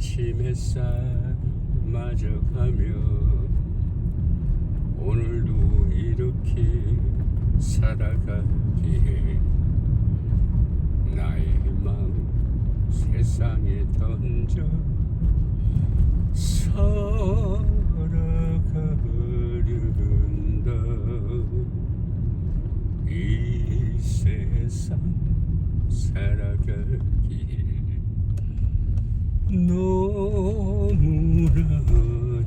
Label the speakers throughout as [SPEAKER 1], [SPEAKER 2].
[SPEAKER 1] 아침 햇살 맞아가며 오늘도 이렇게 살아가기에 나의 마음 세상에 던져 살아가려는다. 이 세상 살아가기에 너무나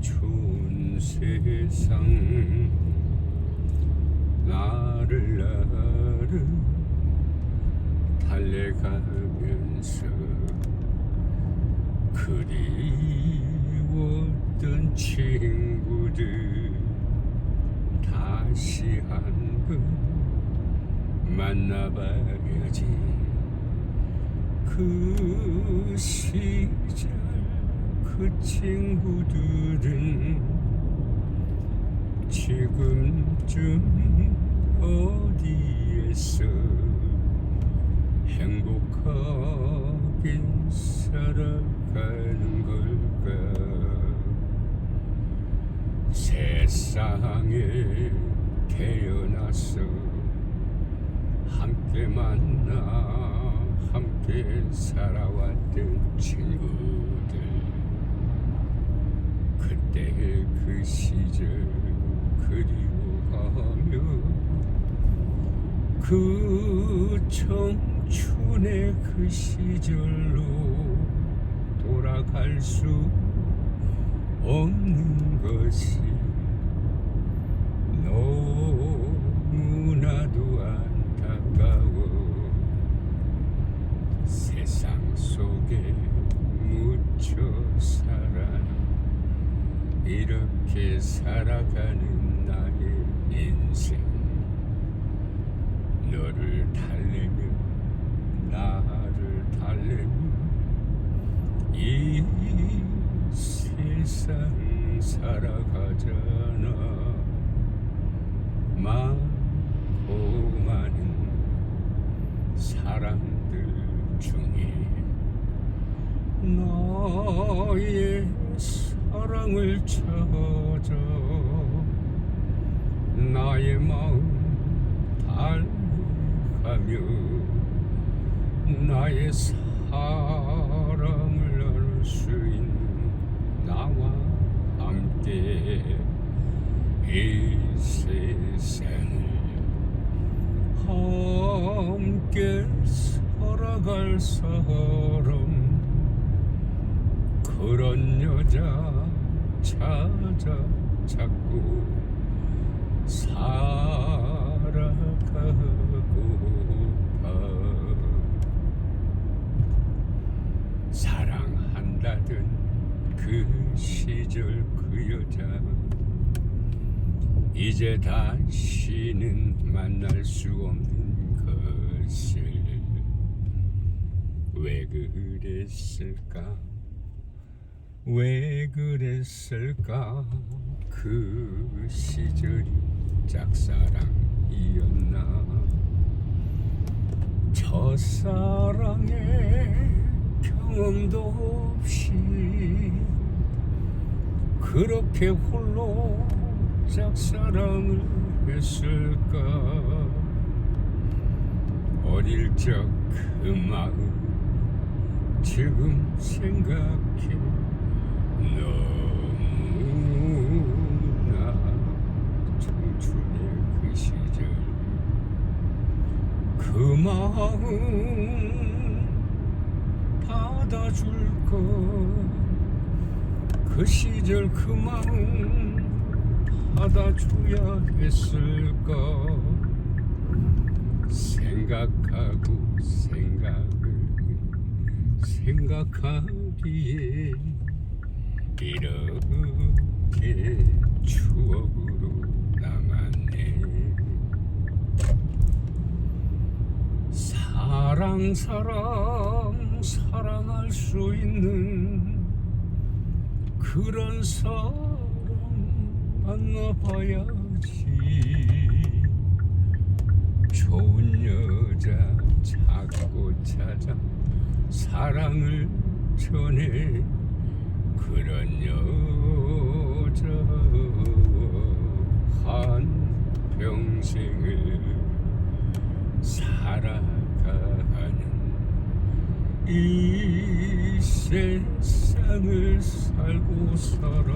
[SPEAKER 1] 좋은 세상. 나를 나를 달래가면서 그리웠던 친구들 다시 한 번 만나봐야지 그 시절 그 친구들은 지금쯤 어디에서 행복하게 살아가는 걸까? 세상에 태어나서 함께 만나 함께 살아왔던 친구들. 그때의 그 시절 그리워하며 그 청춘의 그 시절로 돌아갈 수 없는 것이 너무나도 안타까워 세상 속에 묻혀 살아. 이렇게 살아가는 나의 인생. 너를 달래며 나를 달래며 이 세상 살아가잖아. 많고 많은 사람들 중에 너의 사랑을 찾아 나의 마음 달가며 나의 사랑을 나눌 수 있는 나와 함께 이 세상을 함께 살아갈 사람 그런 여자 찾아 찾고 살아가고파 사랑한다던 그 시절 그 여자. 이제 다시는 만날 수 없는 왜 그랬을까? 왜 그랬을까? 그 시절이 짝사랑이었나? 첫사랑의 경험도 없이 그렇게 홀로 짝사랑을 했을까? 어릴 적 그 마음 지금 생각해. 너무나 청춘의 그 시절. 그 마음 받아줄 거그 시절 그 마음 받아줘야 했을까? 생각하고 생각을 생각하기에 이렇게 추억으로 남았네. 사랑 사랑 사랑할 수 있는 그런 사람 만나봐야지. 좋은 여자 찾고 찾아 사랑을 전해 그런 여자 한 평생을 살아가는 이 세상을 살고 살아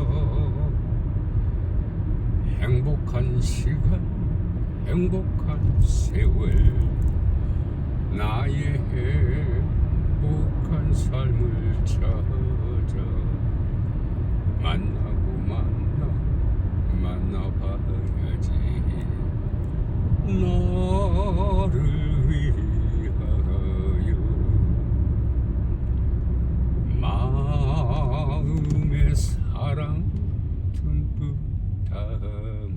[SPEAKER 1] 행복한 시간 행복한 세월 나의 행복한 삶을 찾아 만나고 만나 만나봐야지. 나를 위하여 마음의 사랑 듬뿍 담아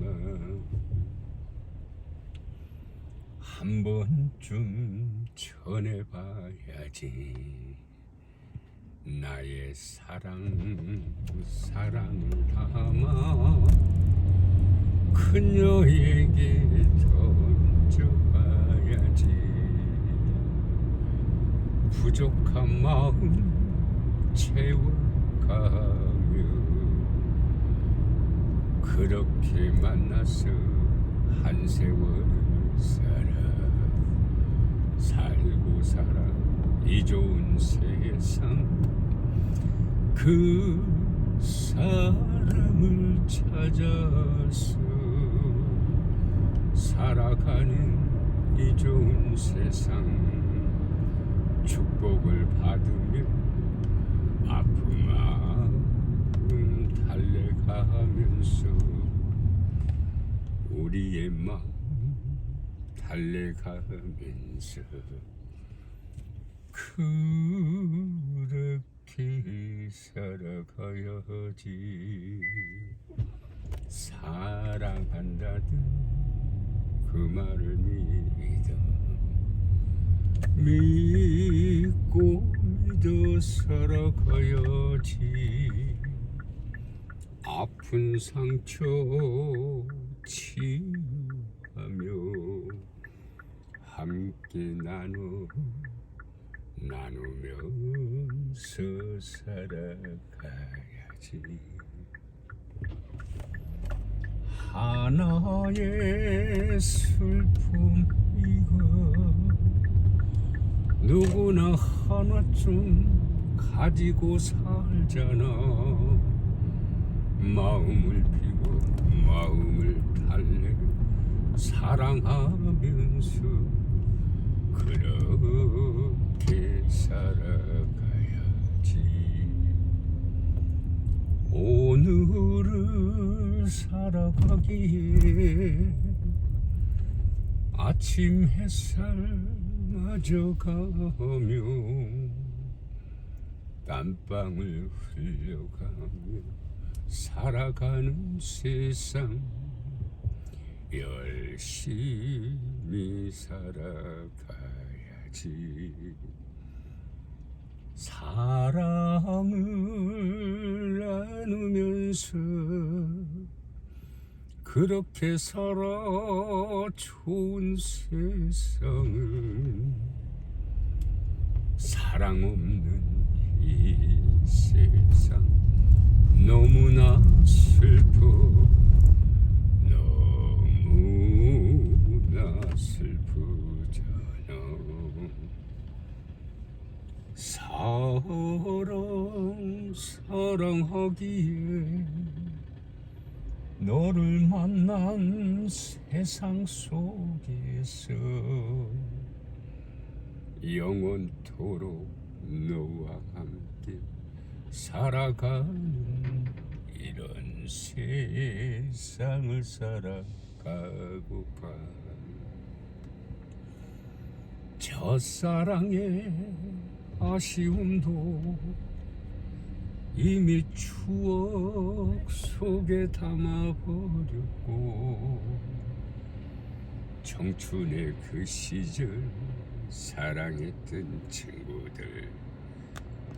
[SPEAKER 1] 한 번쯤 전해봐야지. 나의 사랑 사랑을 담아 그녀에게 던져봐야지. 부족한 마음 채워가며 그렇게 만나서 한 세월 살아 살고 살아 이 좋은 세상. 그 사람을 찾아서 살아가는 이 좋은 세상. 축복을 받으며 아픔 마음 달래가면서 우리의 마음 달래가면서 그렇게 살아가야지. 사랑한다던 그 말을 믿어 믿고 믿어 살아가야지. 아픈 상처 치유하며 함께 나눠 나누면서 살아가야지. 하나의 슬픔 이거 누구나 하나쯤 가지고 살잖아. 마음을 비워 마음을 달래 사랑하면서 그렇게 살아가야지. 오늘을 살아가기에 아침 햇살 마저 가며 땀방울 흘려가며 살아가는 세상 열심히 살아가 야지 사랑을 나누면서 그렇게 살아 좋은 세상을 사랑 없는 이 세상 너무나 슬퍼 너무나 슬프잖아 사랑 사랑하기에 너를 만난 세상 속에서 영원토록 너와 함께 살아가는 이런 세상을 살아가고파 첫사랑의 아쉬움도 이미 추억 속에 담아버렸고 청춘의 그 시절 사랑했던 친구들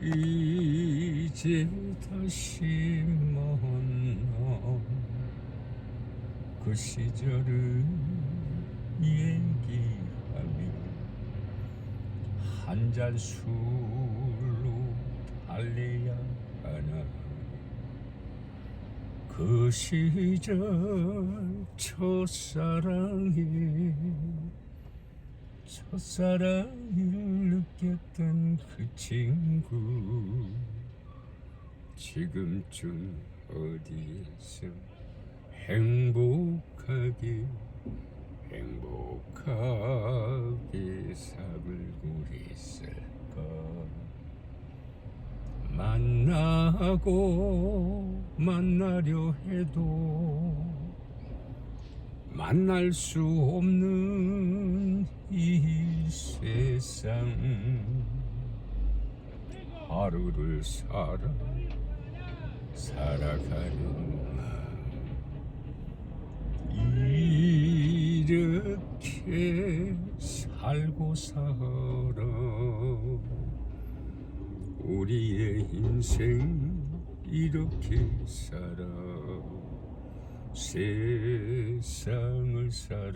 [SPEAKER 1] 이제 다시 만나 그 시절을 얘기하며 한 잔 술로 달래야 하나. 그 시절 첫사랑이 첫사랑을 느꼈던 그 친구 지금쯤 어디에서 행복하게 행복하게 살고 있을까 만나고 만나려 해도 만날 수 없는 이 세상. 하루를 살아 살아가는 이렇게 살고 살아. 우리의 인생 이렇게 살아. 세상을 살아가잖아